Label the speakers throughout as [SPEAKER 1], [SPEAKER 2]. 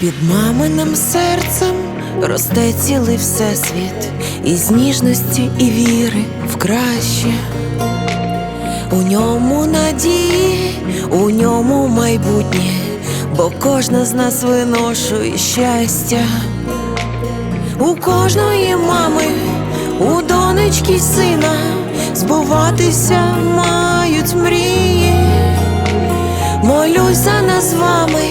[SPEAKER 1] Під маминим серцем росте цілий всесвіт із ніжності і віри в краще. У ньому надії, у ньому майбутнє, бо кожна з нас виношує щастя. У кожної мами, у донечки сина збуватися мають мрії. Молюсь за нас з вами,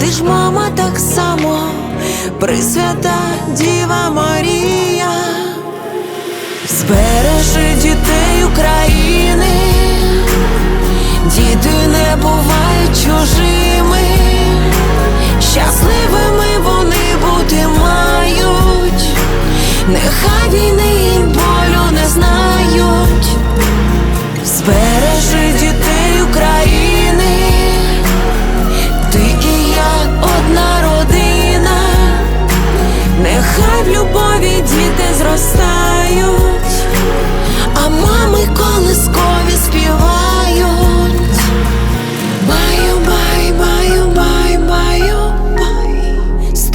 [SPEAKER 1] ти ж мама так само, присвята Діва Марія, збережи дітей України, діти не бувають чужими,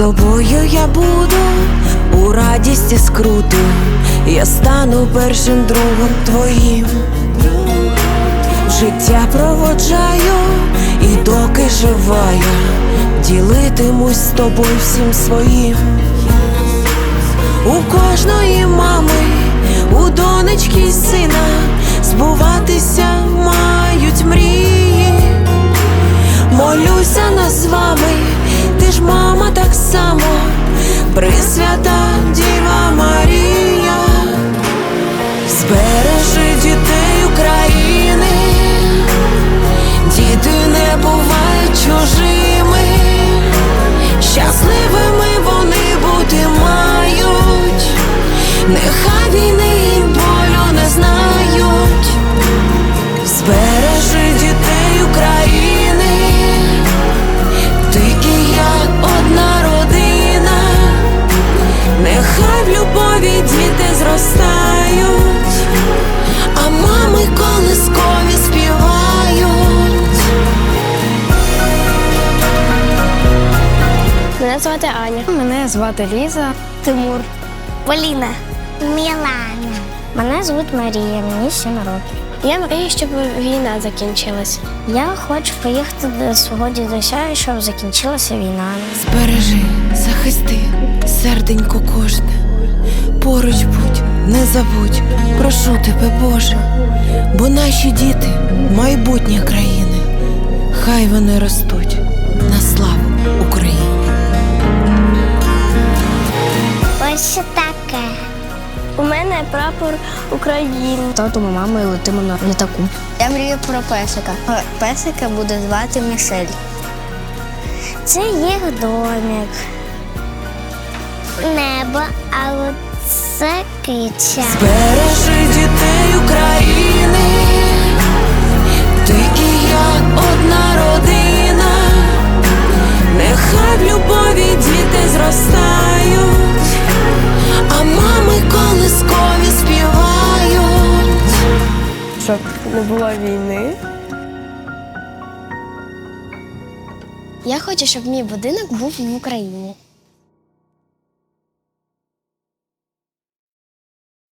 [SPEAKER 1] тобою я буду у радісті скруту, я стану першим другом твоїм. Життя проводжаю, і доки жива я ділитимусь з тобою всім своїм. У кожної мами, у донечки й сина Пресвята Діва Марія. Збережи дітей України, діти не бувають чужими, щасливими вони бути мають, нехай війни
[SPEAKER 2] звати Аня. Мене звати Ліза. Тимур.
[SPEAKER 3] Поліна. Мілана.
[SPEAKER 2] Мене звуть Марія, мені 7 років. Я мрію, щоб війна закінчилась. Я хочу поїхати до свого дідуся, щоб закінчилася війна.
[SPEAKER 1] Збережи, захисти, серденько кожне. Поруч будь, не забудь, прошу тебе, Боже, бо наші діти майбутнє країни. Хай вони ростуть на славу
[SPEAKER 3] Ось таке.
[SPEAKER 2] У мене прапор України. Тату, ми мамою летимо на літаку.
[SPEAKER 4] Я мрію про песика. Песика буде звати Мішель.
[SPEAKER 2] Це їх домик.
[SPEAKER 3] Небо, а от це кича.
[SPEAKER 1] Збережи дітей України,
[SPEAKER 2] не було війни. Я хочу, щоб мій будинок був в Україні.